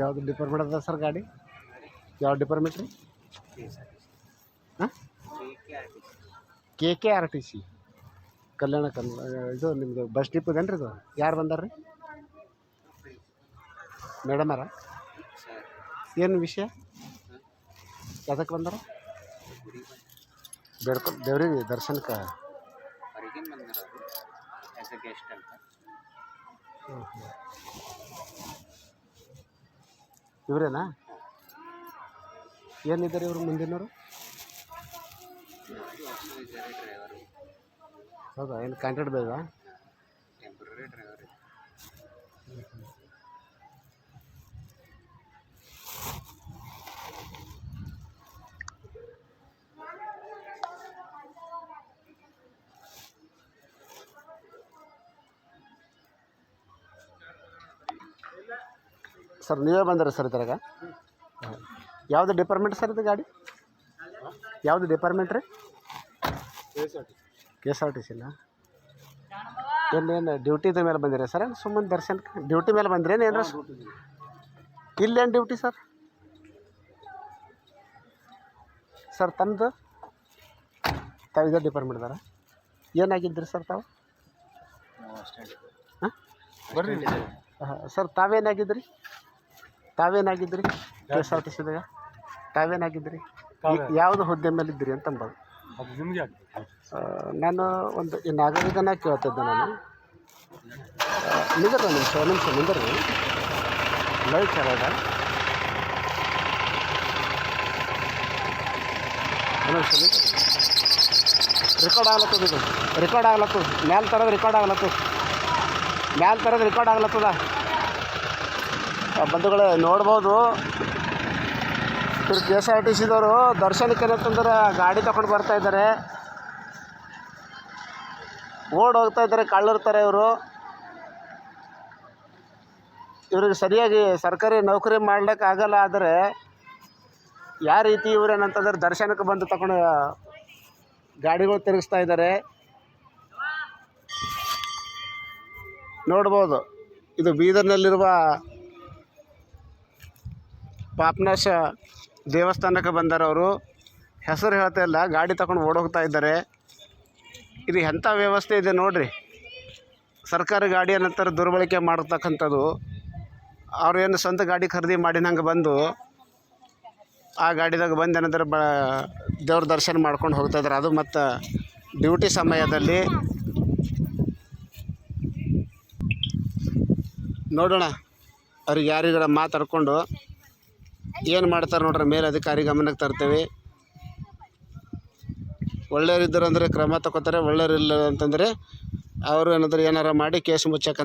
ಯಾವುದು ಡಿಪಾರ್ಟ್ಮೆಂಟ್ ಅದ ಸರ್ ಗಾಡಿ? ಯಾವ ಡಿಪಾರ್ಟ್ಮೆಂಟ್ ರೀ? ಹಾಂ? K K R T C Kalyana Kannada ಇದು ನಿಮ್ಮದು ಬಸ್ ಡಿಪೋದೇನು ರೀ ಇದು? ಯಾರು ಬಂದಾರ ರೀ? ಮೇಡಮರ ಏನು ವಿಷಯ? ಯಾವ್ದಕ್ಕೆ ಬಂದಾರ? ಬೇಡ್ಕೊ ದೇವ್ರಿಗೆ ದರ್ಶನಕ್ಕೆ. ಗೆಸ್ಟ್ ಅಂತ. ಇವರೇನಾ? ಏನಿದ್ದಾರೆ ಇವರು ಮುಂದಿನವರು? ಹೌದಾ ಏನು ಕಾಂಟ್ರಾಕ್ಟ್ ಡ್ರೈವರ್ ಸರ್ ನೀವೇ ಬಂದಿರ ಸರ್ ಇದ್ರಾಗ. ಯಾವುದು ಡಿಪಾರ್ಟ್ಮೆಂಟ್ ಸರ್ ಇದು ಗಾಡಿ? ಯಾವುದು ಡಿಪಾರ್ಟ್ಮೆಂಟ್ ರೀ? ಕೆ ಎಸ್ ಆರ್ ಟಿ ಸಿನ ಏನೇನು ಡ್ಯೂಟಿದ ಮೇಲೆ ಬಂದಿರ ಸರ್? ಸುಮ್ಮನೆ ದರ್ಶನಕ್ಕೆ ಡ್ಯೂಟಿ ಮೇಲೆ ಬಂದಿರೇನು ಏನಾರ ಇಲ್ಲೇನು ಡ್ಯೂಟಿ ಸರ್? ಸರ್ ತಮ್ಮದು ತಾವು ಇದೇ ಡಿಪಾರ್ಟ್ಮೆಂಟ್ದಾರ ಏನಾಗಿದ್ರಿ ಸರ್ ತಾವು? ಹಾಂ? ಬರ್ರಿ ಹಾಂ ಸರ್ ತಾವೇನಾಗಿದ್ರಿ? ತಾವೇನಾಗಿದ್ರಿ? ಕೆ ಎಸ್ ಆರ್ ಟಿ ಸಿದಾಗ ತಾವೇನಾಗಿದ್ರಿ ಯಾವುದು ಹುದ್ದೆ ಮೇಲೆ ಇದ್ರಿ ಅಂತ ಅಂಬೋದು ನಾನು ಒಂದು ಈ ನಾಗರಿಕನ ಕೇಳ್ತಿದ್ದೆ ನಾನು. ನಿಂದ್ರ ನಿಮಿಷ ಒಂದು ನಿಮಿಷ ನಿಂದ್ರಿ. ಲೈವ್ ನಿಮಿಷ ರೆಕಾರ್ಡ್ ಆಗ್ಲತ್ತದ ಇದು? ರೆಕಾರ್ಡ್ ಆಗ್ಲತ್ತದ? ಮ್ಯಾಲೆ ತರೋದು ರೆಕಾರ್ಡ್ ಆಗ್ಲತ್ತದ? ಮ್ಯಾಲ ತರೋದು ರೆಕಾರ್ಡ್ ಆಗ್ಲತ್ತದ? ಬಂಧುಗಳೇ ನೋಡ್ಬೋದು. ಇವ್ರು ಕೆ ಎಸ್ ಆರ್ ಟಿ ಸಿದವರು ದರ್ಶನಕ್ಕೆ ಏನಂತಂದ್ರೆ ಗಾಡಿ ತಗೊಂಡು ಬರ್ತಾ ಇದ್ದಾರೆ ಓಡ್ ಹೋಗ್ತಾ ಇದ್ದಾರೆ ಕಳ್ಳಿರ್ತಾರೆ ಇವರು. ಇವ್ರಿಗೆ ಸರಿಯಾಗಿ ಸರ್ಕಾರಿ ನೌಕರಿ ಮಾಡ್ಲಿಕ್ಕೆ ಆಗಲ್ಲ ಆದರೆ ಯಾವ ರೀತಿ ಇವರೇನಂತಂದ್ರೆ ದರ್ಶನಕ್ಕೆ ಬಂದು ತಗೊಂಡು ಗಾಡಿಗಳು ತಿರುಗಿಸ್ತಾ ಇದ್ದಾರೆ ನೋಡ್ಬೋದು. ಇದು ಬೀದರ್ನಲ್ಲಿರುವ ಪಾಪನಾಶ ದೇವಸ್ಥಾನಕ್ಕೆ ಅವರು ಹೆಸರು ಹೇಳ್ತಾ ಇಲ್ಲ, ಗಾಡಿ ತಗೊಂಡು ಓಡೋಗ್ತಾ ಇದ್ದಾರೆ. ಇದು ಎಂಥ ವ್ಯವಸ್ಥೆ ಇದೆ ನೋಡಿರಿ. ಸರ್ಕಾರಿ ಗಾಡಿ ನಂತರ ದುರ್ಬಳಕೆ ಮಾಡತಕ್ಕಂಥದ್ದು. ಅವ್ರೇನು ಸ್ವಂತ ಗಾಡಿ ಖರೀದಿ ಮಾಡಿನಂಗೆ ಬಂದು, ಆ ಗಾಡಿದಾಗ ಬಂದು ಏನಂದ್ರೆ ಬ, ದೇವ್ರ ದರ್ಶನ ಮಾಡ್ಕೊಂಡು ಹೋಗ್ತಾ ಇದ್ದಾರೆ. ಅದು ಮತ್ತು ಡ್ಯೂಟಿ ಸಮಯದಲ್ಲಿ. ನೋಡೋಣ, ಅವ್ರಿಗೆ ಯಾರಿಗಾರ ಮಾತಾಡ್ಕೊಂಡು. ಏನು ಮಾಡ್ತಾರೆ ನೋಡ್ರಿ, ಮೇಲಧಿಕಾರಿ ಗಮನಕ್ಕೆ ತರ್ತೇವೆ. ಒಳ್ಳೆಯವ್ರಿದ್ದಾರೆ ಅಂದರೆ ಕ್ರಮ ತಗೋತಾರೆ ಒಳ್ಳೆಯವ್ರಿಲ್ಲ ಅಂತಂದರೆ ಅವರು ಏನಾದರೂ ಏನಾರ ಮಾಡಿ ಕೇಸ್ ಮುಚ್ಚಕ್ಕಂತ